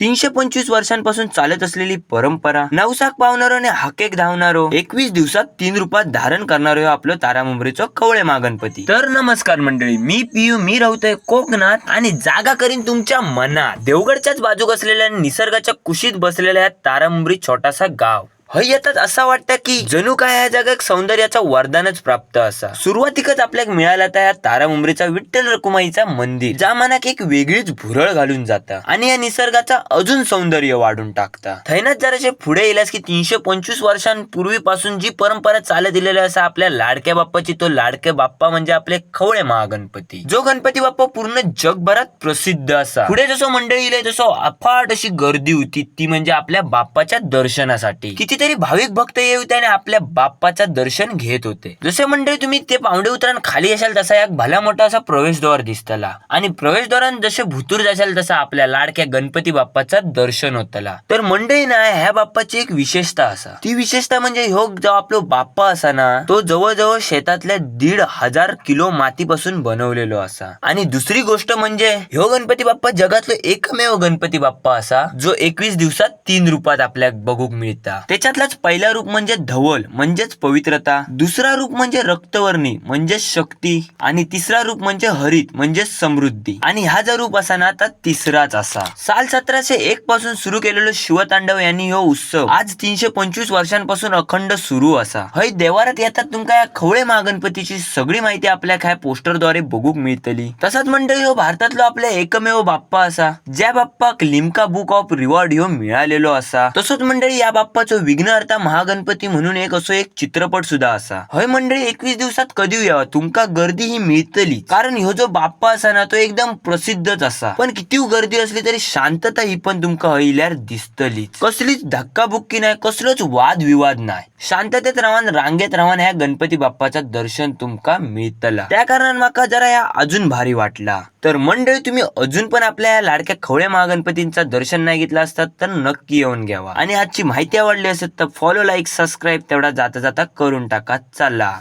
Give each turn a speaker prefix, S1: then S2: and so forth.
S1: तीनशे पंचवीस वर्षांपासून चालत असलेली परंपरा नवसाक पावणारो आणि हाकेक धावणारो एकवीस दिवसात तीन रूपात धारण करणारो आपलं तारामुंबरीचो कवळे मागणपती. तर नमस्कार मंडळी मी पियू मी राहतोय कोकणात आणि जागा करीन तुमच्या मनात. देवगडच्याच बाजूक असलेल्या निसर्गाच्या कुशीत बसलेल्या तारामुंबरी छोटासा गाव. हय असं वाटतं की जणू काय या जगात सौंदर्याचा वरदानच प्राप्त असा. सुरुवातीकच आपल्याला मिळाला त्या या तारामुंबरीचा विठ्ठल रकुमाईचा मंदिर ज्या मनाक एक वेगळीच भुरळ घालून जाता आणि या निसर्गाचा अजून सौंदर्य वाढून टाकता. थैनात जराशे पुढे येल्यास की तीनशे पंचवीस वर्षांपूर्वीपासून जी परंपरा चालत दिलेली असा आपल्या लाडक्या बाप्पाची तो लाडके बाप्पा म्हणजे आपले खवळे महागणपती. जो गणपती बाप्पा पूर्ण जगभरात प्रसिद्ध असा. पुढे जसं मंडळी जसं अफाट अशी गर्दी होती ती म्हणजे आपल्या बाप्पाच्या दर्शनासाठी. किती कितीतरी भाविक भक्त येऊ त्याने आपल्या बाप्पाचं दर्शन घेत होते. जसे मंडळी तुम्ही ते पावडे उतरण खाली असाल तसा एक भला मोठा असा प्रवेशद्वार दिसतला. आणि प्रवेशद्वारात जसे भुतूर जाशाल तसा आपल्या लाडक्या गणपती बाप्पाचं दर्शन होतला. तर मंडळी ना ह्या बाप्पाची एक विशेषता असा. ती विशेषता म्हणजे ह्यो जो आपलो बाप्पा असा ना तो जवळजवळ शेतातल्या दीड हजार किलो मातीपासून बनवलेलो असा. आणि दुसरी गोष्ट म्हणजे ह्यो गणपती बाप्पा जगातलो एकमेव गणपती बाप्पा असा जो एकवीस दिवसात तीन रूपात आपल्याक बघूक मिळता. त्याच्यातलाच पहिला रूप म्हणजे धवल म्हणजेच पवित्रता. दुसरा रूप म्हणजे रक्तवर्णी म्हणजेच शक्ती. आणि तिसरा रूप म्हणजे हरित म्हणजे समृद्धी. आणि हा जो रूप असा ना तर तिसराच असा. साल सतराशे एक पासून सुरू केलेलो शिवतांडव यांनी हो उत्सव आज तीनशे पंचवीस वर्षांपासून अखंड सुरू असा. हय देवारात येतात तुमका या खवळे महागणपतीची सगळी माहिती आपल्या काय पोस्टरद्वारे बघूक मिळतली. तसाच म्हणतो हो भारतातलो आपल्या एकमेव बाप्पा असा. ज्या बाप्पाक लिमका बुक ऑफ रिवॉर्ड ह्यो मिळालेलो असा. तसंच मंडळी या बाप्पाचो विघ्नहर्ता महागणपती म्हणून एक असो एक चित्रपट सुद्धा असा. हय मंडळी एकवीस दिवसात कधी यावा तुमका गर्दी ही मिळतली कारण ह्यो जो बाप्पा असा ना तो एकदम प्रसिद्धच असा. पण किती गर्दी असली तरी शांतता ही पण तुमका हयल्यार दिसतलीच. कसलीच धक्काबुक्की नाही कसलोच वाद विवाद नाही. शांततेत रावान रांगेत रावान ह्या गणपती बाप्पाचा दर्शन तुमका मिळतला. त्या कारणान माका जरा या अजून भारी वाटला. तर मंडळी तुम्ही अजून पण आपल्या या लाडक्या खवळ्या महागणपतींचा दर्शन नाही घेतला असतात तर नक्की येऊन घ्यावा. आणि आजची माहिती आवडली असेल तर फॉलो लाईक सबस्क्राईब तेवढा जाता जाता करून टाका. चला.